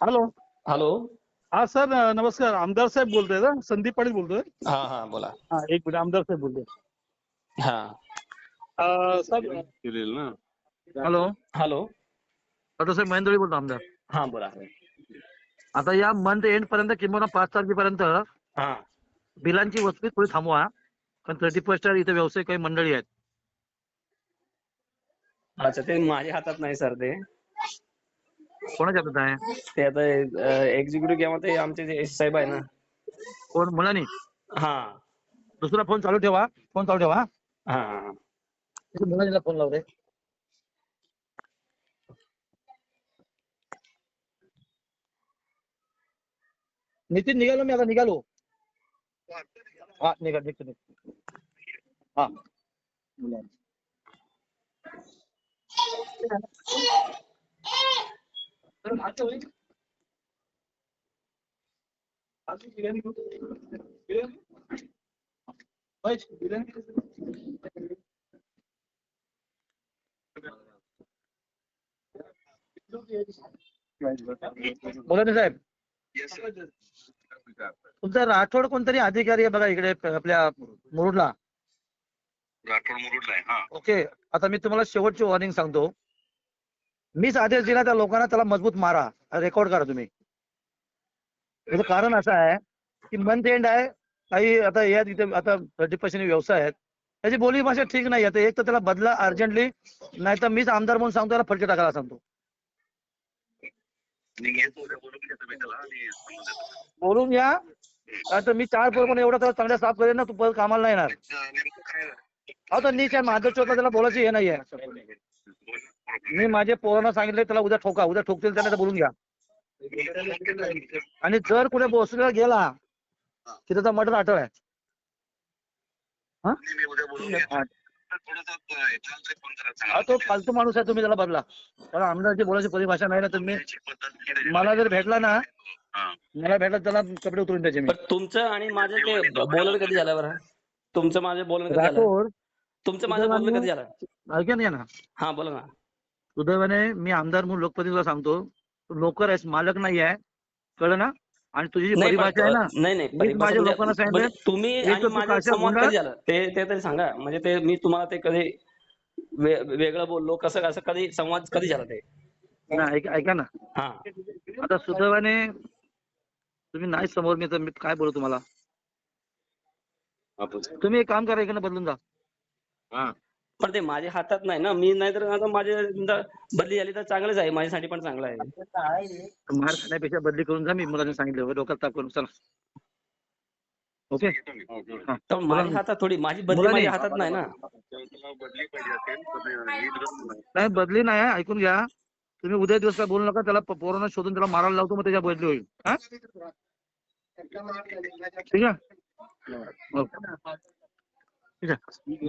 Hello. Hello. हा sir नमस्कार. आमदार साहेब बोलतोय ना संदीप पाटील बोलतोय. हा हा बोला. हा एक मिनिट. आमदार साहेब बोलतोय. हा. अ, साहेब. हॅलो. हॅलो. डॉक्टर साहेब महेंद्रळी बोलतो आमदार. हा बोला. आता या मंथ एंड पर्यंत किंवा पाच तारखेपर्यंत हा. बिलांची वसुली थोडी थांबवा. कारण थर्टी फर्स्ट इथे व्यावसायिक काही मंडळी आहेत. अच्छा ते माझ्या हातात नाही सर ते. कोणाच्या हातात आहे? ते आता एक्झिक्युटिव्ह किंवा ते आमचे जे साहेब आहे ना. कोण? मुलांनी? हा. दुसरा फोन चालू ठेवा. फोन चालू ठेवा हा. मुलांनीला फोन लावले नितीन निघालो मी आता निघालो. हा निघा निघतो निघतो. हा. मुलांनी. बोला ना साहेब. तुमचा राठोड कोणतरी अधिकारी आहे बघा इकडे आपल्या मुरुडला. राठोड मुरुडला आहे हा. ओके आता मी तुम्हाला शेवटची वॉर्निंग सांगतो. मीच आदेश दिला त्या लोकांना त्याला मजबूत मारा. रेकॉर्ड करा तुम्ही. याचं कारण असं आहे की मंथ एंड आहे काही आता या तिथे आता थर्टी पर्सेंट व्यवसाय आहेत. त्याची बोली भाषा ठीक नाही आता एक तर त्याला बदला अर्जंटली नाही तर मीच आमदार म्हणून सांगतो त्याला फटके टाकायला सांगतो. बोलून घ्या. नाही तर मी चार पोरं एवढा त्याला चांगल्या साफ करेन ना तू परत कामाला नाही येणार. त्याचं अहो तर नीच आहे माधव चौकला त्याला बोलायची हे नाहीये. मी माझे पोरांना सांगितले त्याला उद्या ठोका उद्या ठोकतील त्यांना बोलून घ्या. आणि जर कुठे बोसरीला गेला की त्याचा मर्डर अटळ आहे. हा. हा, तो फालतू माणूस आहे तुम्ही त्याला बदला. त्याला आमदारची बोलायची परिभाषा नाही ना तुम्ही मला जर भेटला ना. मला भेटला त्याला कपडे उतरून त्याचे मी. तुमचं आणि माझं ते बोलणं कधी झालं बरं? तुमचं माझं बोलणं कधी झालं? राठोड तुमचं माझं बोलणं कधी झालं? ऐका ना. हा बोला ना. सुदैवाने मी आमदार म्हणून लोकप्रतिनिधीला सांगतो तू नोकर आहेस मालक नाही आहे कळलं ना? आणि तुझी परिभाषा आहे ना नाही माझ्या म्हणजे- लोकांना सांगितलं, म्हणजे तुम्ही तू तरी सांगा. म्हणजे ते मी तुम्हाला ते कधी वे- वेगळं बोललो कसं कसं कधी संवाद कधी झाला ते? ना ऐका ना. हा. आता सुदैवाने तुम्ही नाही समोर मी तर मी काय बोलू तुम्हाला? तुम्ही एक काम करा इकडनं बदलून जा. हा. पण ते माझ्या हातात नाही ना. मी नाही तर आता माझे समजा बदली झाली तर चांगलंच आहे. माझ्यासाठी पण चांगलं आहे. मार खाण्यापेक्षा बदली करून जा. मी मुलांनी सांगितलं. डोक्यात ताप करून. चला. ओके? हा. तर माझ्या हातात थोडी माझी बदली माझ्या हातात नाही ना. बदली पाहिजे असेल नाही बदली नाही. ऐकून घ्या. तुम्ही उद्या दिवस काय बोलू नका. त्याला पोरांना शोधून त्याला मारायला लावतो मग त्याच्या बदली होईल. हा? ठीक आहे? ओके. ठीक आहे.